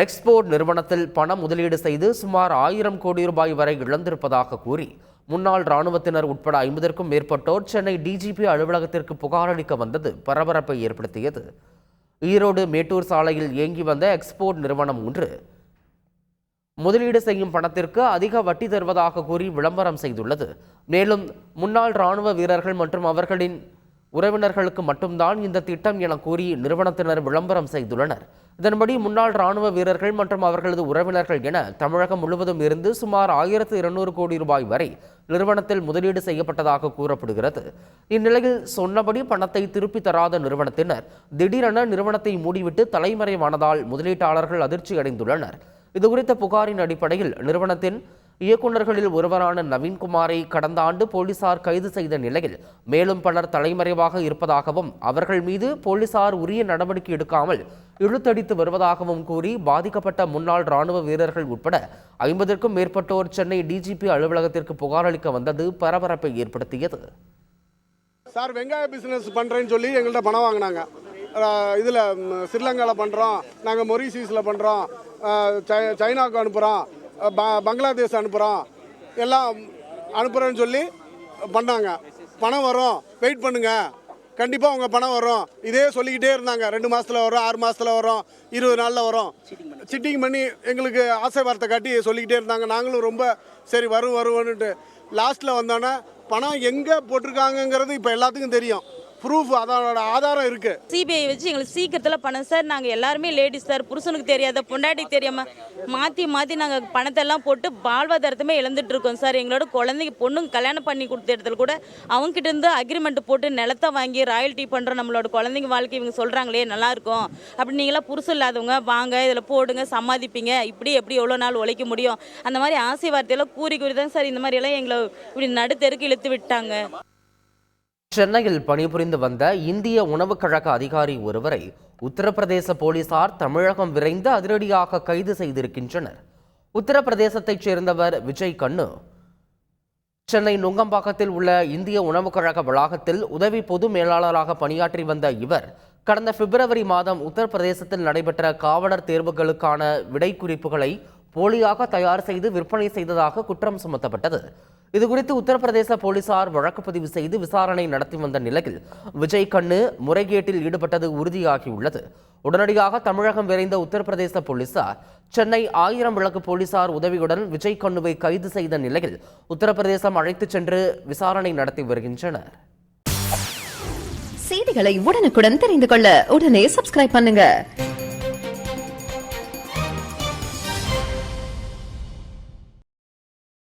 Export நிறுவனத்தில் பண முதலீடு செய்து சுமார் ஆயிரம் கோடி ரூபாய் வரை இழந்திருப்பதாக கூறி முன்னாள் ராணுவத்தினர் உட்பட ஐம்பதற்கும் மேற்பட்டோர் சென்னை டிஜிபி அலுவலகத்திற்கு புகாரளிக்க வந்தது பரபரப்பை ஏற்படுத்தியது. ஈரோடு மேட்டூர் சாலையில் இயங்கி வந்த எக்ஸ்போர்ட் நிறுவனம் ஒன்று முதலீடு செய்யும் பணத்திற்கு அதிக வட்டி தருவதாக கூறி விளம்பரம் செய்துள்ளது. மேலும் முன்னாள் ராணுவ வீரர்கள் மற்றும் அவர்களின் உறவினர்களுக்கு மட்டும்தான் இந்த திட்டம் என கூறி நிறுவனத்தினர் விளம்பரம் செய்துள்ளனர். இதன்படி முன்னாள் ராணுவ வீரர்கள் மற்றும் அவர்களது உறவினர்கள் என தமிழகம் முழுவதும் இருந்து சுமார் ஆயிரத்து இருநூறு கோடி ரூபாய் வரை நிறுவனத்தில் முதலீடு செய்யப்பட்டதாக கூறப்படுகிறது. இந்நிலையில் சொன்னபடி பணத்தை திருப்பி தராத நிறுவனத்தினர் திடீரென நிறுவனத்தை மூடிவிட்டு தலைமறைவானதால் முதலீட்டாளர்கள் அதிர்ச்சி அடைந்துள்ளனர் இதுகுறித்த புகாரின் அடிப்படையில் நிறுவனத்தின் இயக்குநர்களில் ஒருவரான நவீன்குமாரை கடந்த ஆண்டு போலீசார் கைது செய்த நிலையில் மேலும் பலர் தலைமறைவாக இருப்பதாகவும் அவர்கள் மீது போலீசார் உரிய நடவடிக்கை எடுக்காமல் இழுத்தடித்து வருவதாகவும் கூறி பாதிக்கப்பட்ட முன்னாள் ராணுவ வீரர்கள் உட்பட ஐம்பதற்கும் மேற்பட்டோர் சென்னை டிஜிபி அலுவலகத்திற்கு புகார் அளிக்க வந்தது பரபரப்பை ஏற்படுத்தியது. சார் வெங்காய பிஸ்னஸ் பண்ணுறேன்னு சொல்லி எங்கள்கிட்ட பணம் வாங்கினாங்க. இதில் ஸ்ரீலங்காவில் பண்ணுறோம் நாங்கள் மொரிசீஸில் பண்ணுறோம் சைனாவுக்கு அனுப்புகிறோம் பங்களாதேஷ் அனுப்புகிறோம் எல்லாம் அனுப்புகிறேன்னு சொல்லி பண்ணாங்க. பணம் வரும். வெயிட் பண்ணுங்க. கண்டிப்பாக உங்கள் பணம் வரும். இதே சொல்லிக்கிட்டே இருந்தாங்க. ரெண்டு மாதத்தில் வரும் ஆறு மாதத்தில் வரும் இருபது நாளில் வரும். சிட்டிங் பண்ணி எங்களுக்கு ஆசை வார்த்தை காட்டி சொல்லிக்கிட்டே இருந்தாங்க. நாங்களும் ரொம்ப சரி வரும் வருவோன்னுட்டு. லாஸ்ட்டில் வந்தோன்னே பணம் எங்கே போட்டிருக்காங்கங்கிறது இப்போ எல்லாத்துக்கும் தெரியும். ப்ரூஃப் அதனோட ஆதாரம் இருக்குது சிபிஐ வச்சு எங்களுக்கு சீக்கிரத்தில் பணம். சார் நாங்கள் எல்லாருமே லேடிஸ் சார் புருஷனுக்கு தெரியாத பொண்டாட்டிக்கு தெரியாமல் மாற்றி மாற்றி நாங்கள் பணத்தை எல்லாம் போட்டு வாழ்வாதாரத்துமே இழந்துட்டு இருக்கோம் சார். எங்களோட குழந்தைக்கு பொண்ணுங்க கல்யாணம் பண்ணி கொடுத்த இடத்துல கூட அவங்ககிட்ட இருந்து அக்ரிமெண்ட் போட்டு நிலத்தை வாங்கி ராயல்ட்டி பண்ணுற நம்மளோட குழந்தைங்க வாழ்க்கை இவங்க சொல்கிறாங்களே நல்லா இருக்கும். அப்படி நீங்களாம் புருஷன் இல்லாதவங்க வாங்க இதில் போடுங்க சம்பாதிப்பீங்க. இப்படி எப்படி எவ்வளோ நாள் உழைக்க முடியும்? அந்த மாதிரி ஆசை வார்த்தையெல்லாம் கூறி கூறி தான் சார் இந்த மாதிரியெல்லாம் எங்களை இப்படி நடுத்தெருக்கு இழுத்து விட்டாங்க. சென்னையில் பணிபுரிந்து வந்த இந்திய உணவுக் கழக அதிகாரி ஒருவரை உத்தரப்பிரதேச போலீசார் தமிழகம் விரைந்து அதிரடியாக கைது செய்திருக்கின்றனர். உத்தரப்பிரதேசத்தைச் சேர்ந்தவர் விஜய் கண்ணு. சென்னை நுங்கம்பாக்கத்தில் உள்ள இந்திய உணவுக் கழக வளாகத்தில் உதவி பொது மேலாளராக பணியாற்றி வந்த இவர் கடந்த பிப்ரவரி மாதம் உத்தரப்பிரதேசத்தில் நடைபெற்ற காவலர் தேர்வுகளுக்கான விடை குறிப்புகளை போலியாக தயார் செய்து விற்பனை செய்ததாக குற்றம் சுமத்தப்பட்டது. இதுகுறித்து உத்தரப்பிரதேச போலீசார் வழக்கு பதிவு செய்து விசாரணை நடத்தி வந்த நிலையில் விஜய் கண்ணு முறைகேட்டில் ஈடுபட்டது உறுதியாகியுள்ளது. உடனடியாக தமிழகம் விரைந்த உத்தரப்பிரதேச போலீசார் சென்னை ஆயிரம் விளக்கு போலீசார் உதவியுடன் விஜய் கண்ணுவை கைது செய்த நிலையில் உத்தரப்பிரதேசம் அழைத்துச் சென்று விசாரணை நடத்தி வருகின்றனர். செய்திகளை உடனுக்குடன் தெரிந்து கொள்ள உடனே சப்ஸ்கிரைப் பண்ணுங்க.